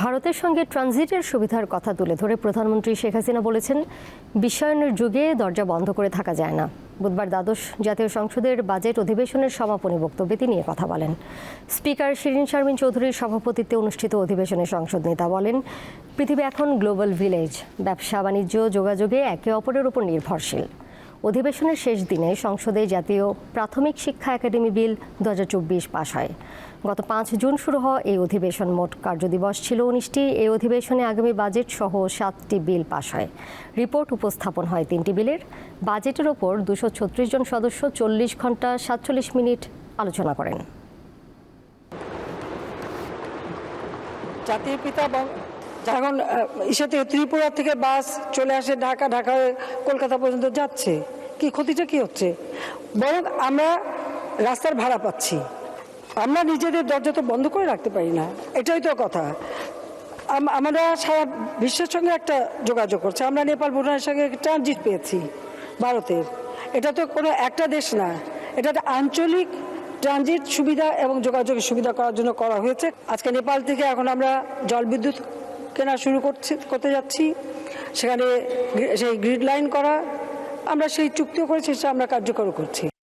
ভারতের সঙ্গে ট্রানজিটের সুবিধার কথা তুলে ধরে প্রধানমন্ত্রী শেখ হাসিনা বলেছেন, বিশ্বায়নের যুগে দরজা বন্ধ করে থাকা যায় না। বুধবার দ্বাদশ জাতীয় সংসদের বাজেট অধিবেশনের সমাপনী বক্তব্যে তিনি কথা বলেন। স্পিকার শিরিন শারমিন চৌধুরীর সভাপতিত্বে অনুষ্ঠিত অধিবেশনে সংসদ নেতা বলেন, পৃথিবী এখন গ্লোবাল ভিলেজ। ব্যবসা, বাণিজ্য, যোগাযোগে একে অপরের উপর নির্ভরশীল। অধিবেশনের শেষ দিনে সংসদে জাতীয় প্রাথমিক শিক্ষা একাডেমি বিল দু চব্বিশ পাশ হয়। গত পাঁচ জুন শুরু হওয়া এই অধিবেশন মোট কার্যদিবস ছিল উনিশটি। এই অধিবেশনে আগামী বাজেট সহ সাতটি বিল পাশ হয়। রিপোর্ট উপস্থাপন হয় তিনটি বিলের। বাজেটের ওপর দুশো ছত্রিশ জন সদস্য চল্লিশ ঘণ্টা সাতচল্লিশ মিনিট আলোচনা করেন। জাতির পিতা এখন আহ, ইসে থেকে ত্রিপুরা থেকে বাস চলে আসে ঢাকা ঢাকা হয়ে কলকাতা পর্যন্ত যাচ্ছে কি ক্ষতিটা কি হচ্ছে? বরং আমরা রাস্তার ভাড়া পাচ্ছি। আমরা নিজেদের দরজা তো বন্ধ করে রাখতে পারি না। এটাই তো কথা। আম- আমরা সারা বিশ্বের সঙ্গে একটা যোগাযোগ করছে। আমরা নেপাল ভুটানের সঙ্গে ট্রানজিট পেয়েছি ভারতের। এটা তো কোনো একটা দেশ না। এটা আঞ্চলিক ট্রানজিট সুবিধা এবং যোগাযোগের সুবিধা করার জন্য করা হয়েছে। আজকে নেপাল থেকে এখন আমরা জলবিদ্যুৎ কেনা শুরু করছে, করতে যাচ্ছি। সেখানে সেই গ্রিড লাইন করা, আমরা সেই চুক্তিও করেছি, সেটা আমরা কার্যকর করছি।